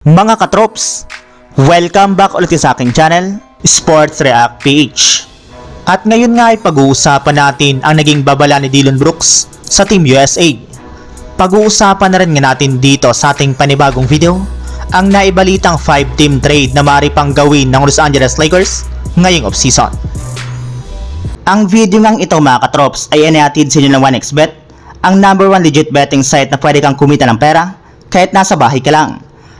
Mga katrops, welcome back ulit sa aking channel, Sports React PH. At ngayon nga ay pag-uusapan natin ang naging babala ni Dylan Brooks sa Team USA. Pag-uusapan na rin nga natin dito sa ating panibagong video ang naibalitang 5-team trade na maaari pang gawin ng Los Angeles Lakers ngayong offseason. Ang video ngang ito mga katrops ay inihatid sa inyo ng 1xBet, ang number one legit betting site na pwede kang kumita ng pera kahit nasa bahay ka lang.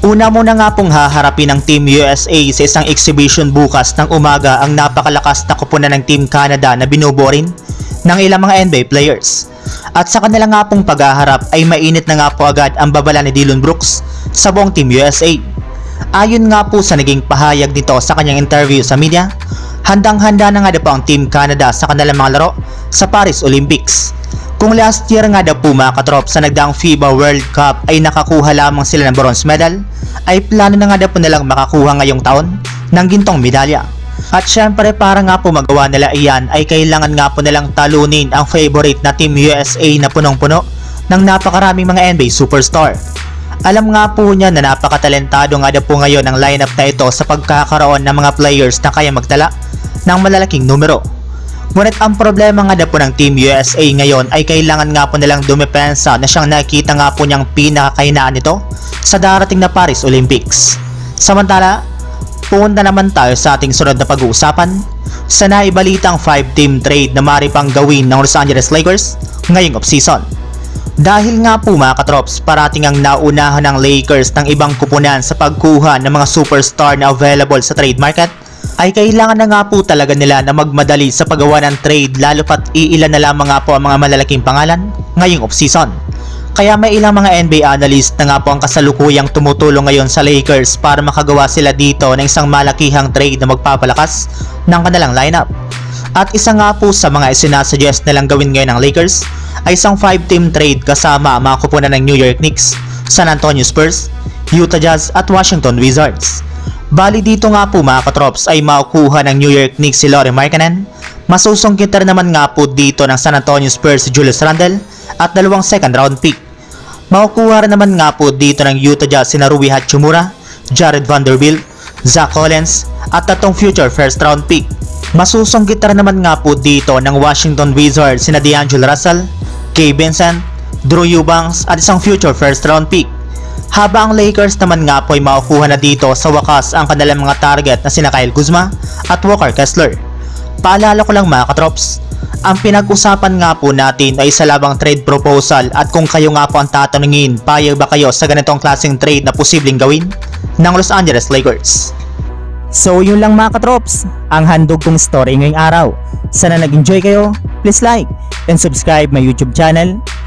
Una muna nga pong haharapin ng Team USA sa isang exhibition bukas ng umaga ang napakalakas na kupunan ng Team Canada na binubuo rin ng ilang mga NBA players. At sa kanila nga pong paghaharap ay mainit na nga po agad ang babala ni Dylan Brooks sa buong Team USA. Ayon nga po sa naging pahayag nito sa kanyang interview sa media, handang-handa na nga po ang Team Canada sa kanilang mga laro sa Paris Olympics. Kung last year nga daw po mga katrop sa nagdaang FIBA World Cup ay nakakuha lamang sila ng bronze medal, ay plano na nga daw po nilang makakuha ngayong taon ng gintong medalya. At syempre para nga po magawa nila iyan ay kailangan nga po nilang talunin ang favorite na Team USA na punong-puno ng napakaraming mga NBA superstar. Alam nga po niya na napakatalentado nga daw po ngayon ang lineup na ito sa pagkakaroon ng mga players na kaya magtala ng malalaking numero. Ngunit ang problema nga na po ng Team USA ngayon ay kailangan nga po nilang dumepensa na siyang nakita nga po niyang pinakakainaan nito sa darating na Paris Olympics. Samantala, punta naman tayo sa ating sunod na pag-uusapan sa naibalitang 5-team trade na mari pang gawin ng Los Angeles Lakers ngayong offseason. Dahil nga po mga katrops, parating ang naunahan ng Lakers ng ibang kupunan sa pagkuha ng mga superstar na available sa trade market, ay kailangan na nga po talaga nila na magmadali sa paggawa ng trade lalo pat iilan na lamang nga po ang mga malalaking pangalan ngayong offseason. Kaya may ilang mga NBA analyst na nga po ang kasalukuyang tumutulong ngayon sa Lakers para makagawa sila dito ng isang malakihang trade na magpapalakas ng kanilang lineup. At isa nga po sa mga isinasuggest nilang gawin ngayon ng Lakers ay isang 5-team trade kasama ang mga kupunan ng New York Knicks, San Antonio Spurs, Utah Jazz at Washington Wizards. Bali dito nga po mga katrops ay makukuha ng New York Knicks si Laurie Markkanen, masusungkit rin naman nga po dito ng San Antonio Spurs si Julius Randle at dalawang second round pick. Makukuha rin naman nga po dito ng Utah Jazz si Narui Hachimura, Jared Vanderbilt, Zach Collins at tatong future first round pick. Masusungkit rin naman nga po dito ng Washington Wizards sina D'Angelo Russell, Kay Vincent, Drew Eubanks at isang future first round pick. Habang ang Lakers naman nga po ay makukuha na dito sa wakas ang kanilang mga target na sina Kyle Kuzma at Walker Kessler. Paalala ko lang mga katrops, ang pinag-usapan nga po natin ay sa labang trade proposal at kung kayo nga po ang tatanungin, payag ba kayo sa ganitong klaseng trade na posibleng gawin ng Los Angeles Lakers? So yun lang mga katrops, ang handog kong story ngayong araw. Sana nag-enjoy kayo, please like and subscribe my YouTube channel,